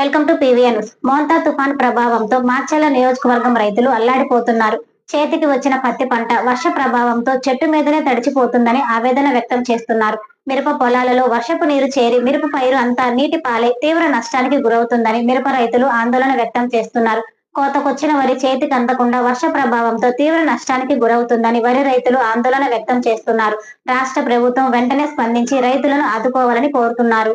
Welcome to PVN Montha తుఫాన్ ప్రభావంతో మార్చల నియోజకవర్గం రైతులు అల్లాడిపోతున్నారు. చేతికి వచ్చిన పత్తి పంట వర్ష ప్రభావంతో చెట్టు మీదనే తడిచిపోతుందని ఆవేదన వ్యక్తం చేస్తున్నారు. మిరప పొలాలలో వర్షపు నీరు చేరి మిరప పైరు అంతా నీటి పాలై తీవ్ర నష్టానికి గురవుతుందని మిరప రైతులు ఆందోళన వ్యక్తం చేస్తున్నారు. కోతకొచ్చిన వరి చేతికి అందకుండా వర్ష ప్రభావంతో తీవ్ర నష్టానికి గురవుతుందని వరి రైతులు ఆందోళన వ్యక్తం చేస్తున్నారు. రాష్ట్ర ప్రభుత్వం వెంటనే స్పందించి రైతులను ఆదుకోవాలని కోరుతున్నారు.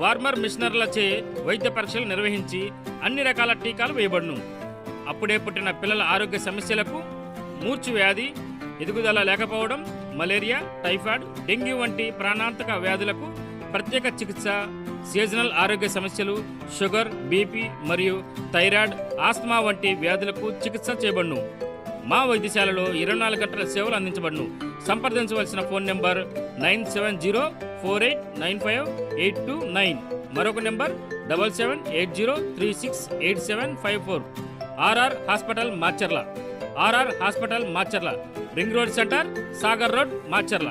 warmer మిషనర్లచే వైద్య పరీక్షలు నిర్వహించి అన్ని రకాల టీకాలు వేయబడును. అప్పుడే పుట్టిన పిల్లల ఆరోగ్య సమస్యలకు మూర్చు వ్యాధి ఎదుగుదల లేకపోవడం మలేరియా టైఫాయిడ్ డెంగ్యూ వంటి ప్రాణాంతక వ్యాధులకు ప్రత్యేక చికిత్స సీజనల్ ఆరోగ్య సమస్యలు షుగర్ బీపీ మరియు థైరాయిడ్ ఆస్తమా వంటి వ్యాధులకు చికిత్స చేయబడును. మా వైద్యశాలలో ఇరవై నాలుగు గంటల సేవలు అందించబడును. సంప్రదించవలసిన phone number nine seven zero four eight nine five eight two nine. మరొక number double seven eight zero three six eight seven five four. RR hospital Macherla RR hospital Macherla ring road centre Sagar road Macherla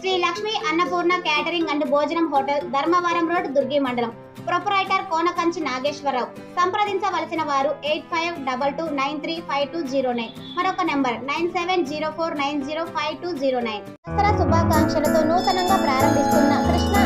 Shri Lakshmi Annapurna catering and భోజనం hotel Dharmavaram road Durgi మండలం. Proprietor Konakanchi Nageswararao. సంప్రదించవలసిన వారు eight five double two nine three five two zero nine. మరొక number nine seven zero four nine zero five two zero nine. Dasara శుభాకాంక్షలతో నూతనంగా ప్రారంభిస్తున్న Krishna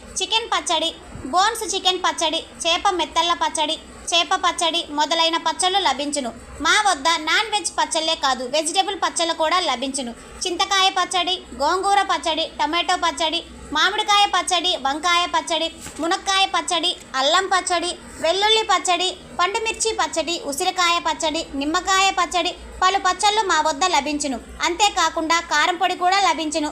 chicken పచ్చడి bones chicken పచ్చడి చేప మెత్తళ్ళ పచ్చడి చేప పచ్చడి మొదలైన పచ్చళ్ళు లభించును. మా వద్ద నాన్ వెజ్ పచ్చళ్ళే కాదు వెజిటేబుల్ పచ్చళ్ళు కూడా లభించును. చింతకాయ పచ్చడి గోంగూర పచ్చడి టమాటో పచ్చడి మామిడికాయ పచ్చడి వంకాయ పచ్చడి మునక్కాయ పచ్చడి అల్లం పచ్చడి వెల్లుల్లి పచ్చడి పండుమిర్చి పచ్చడి ఉసిరికాయ పచ్చడి నిమ్మకాయ పచ్చడి పలు పచ్చళ్ళు మా వద్ద లభించును. అంతేకాకుండా కారం పొడి కూడా లభించును.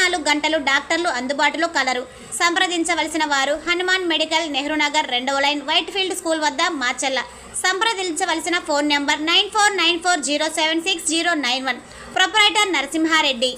నాలుగు గంటలు డాక్టర్లు అందుబాటులో కలరు. సంప్రదించవలసిన వారు హనుమాన్ మెడికల్ నెహ్రూ నగర్ రెండవ లైన్ వైట్ ఫీల్డ్ స్కూల్ వద్ద మాచల్ల సంప్రదించవలసిన phone number nine four nine four zero seven six zero nine one. Proprietor Narasimhareddy.